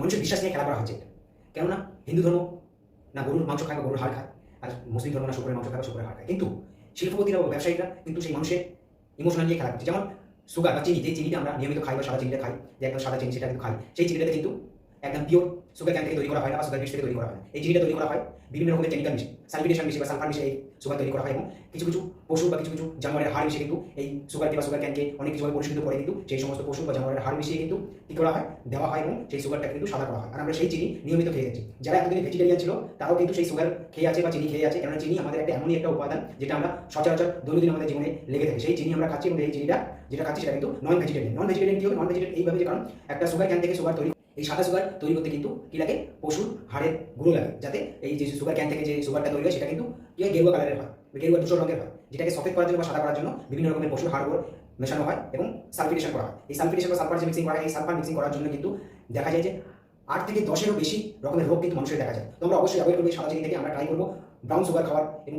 মানুষের বিশ্বাস নিয়ে খেলা করা হচ্ছে এটা। কেননা হিন্দু ধর্ম না গরুর মাংস খায় বা গরুর হাড় খায়, আর মুসলিম ধর্ম না শুকুরের মাংস খায় বা শুকুরের হাড় খায়। কিন্তু শিল্পপতিরা ব্যবসায়ীরা কিন্তু সেই মানুষের ইমোশনাল নিয়ে খেলা করছে। যেমন সুগার বা চিনি, যে চিনিটা আমরা নিয়মিত খাই বা সাদা চিনিটা খাই, যে একদম সাদা চিনি সেটা কিন্তু খাই, সেই চিনিটাতে কিন্তু একদম পিওর সুগার ক্যান থেকে তৈরি করা হয় না বা সুগার বিষ থেকে তৈরি করা হয় না। এই চিনিটা তৈরি করা হয়, বিভিন্ন রকমের কেমিক্যাল মিশে সালফিটেশন মিশে বা সালফার মিশে এই সুগার তৈরি করা হয় এবং কিছু কিছু পশু বা কিছু কিছু জানোয়ারের হাড় মিশিয়ে কিন্তু এই সুগারকে বা সুগার ক্যানকে অনেক কিছুভাবে পরিষ্কৃত করে কিন্তু সেই সমস্ত পশু বা জানোয়ারের হাড় মিশিয়ে কিন্তু কী করা হয়, দেওয়া হয় এবং সেই সুগারটাকে কিন্তু সাদা করা হয়। আর আমরা সেই চিনি নিয়মিত খেয়ে যাচ্ছি। যারা এতদিন ভেজিটেরিয়ান ছিল, তারাও কিন্তু সেই সুগার খেয়ে আছে বা চিনি খেয়ে আছে, কেননা চিনি আমাদের একটা এমনই একটা উপাদান যেটা আমরা সচরাচর দৈনন্দিন আমাদের জীবনে লেগে থাকে। সেই চিনি আমরা খাচ্ছি এবং এই চিনিটা, যেটা খাচ্ছি সেটা কিন্তু নন ভেজিটেরিয়ান নন ভেজিটেরিয়ান কি হবে? নন ভেজিটেরিয়ান এইভাবে যে কারণ একটা সুগার ক্যান থেকে সুগার তৈরি এই সাদা সুগার তৈরি করতে কিন্তু কি লাগে? পশুর হাড়ের গুঁড়ো লাগে। যাতে এই যে সুগার ক্যান থেকে যে সুগারটা তৈরি হয়, সেটা কিন্তু কি হয়? গেরুয়া কালারের হয়। গেরুয়া দুশো রঙের হয়। যেটাকে সফেদ করার জন্য বা সাদা করার জন্য বিভিন্ন রকমের পশুর হাড়গোড় মেশানো হয় এবং সালফিটেশন করা হয়। এই সালফিটেশন বা সালফার যে মিক্সিং করা হয়, এই সালফার মিক্সিং করার জন্য কিন্তু দেখা যায় যে আট থেকে দশেরও বেশি রকমের রোগ কিন্তু মানুষের দেখা যায়। তো আমরা অবশ্যই অ্যাভয়েড করব সাদা চিনি থেকে। আমরা ট্রাই করব ব্রাউন সুগার খাওয়ার এবং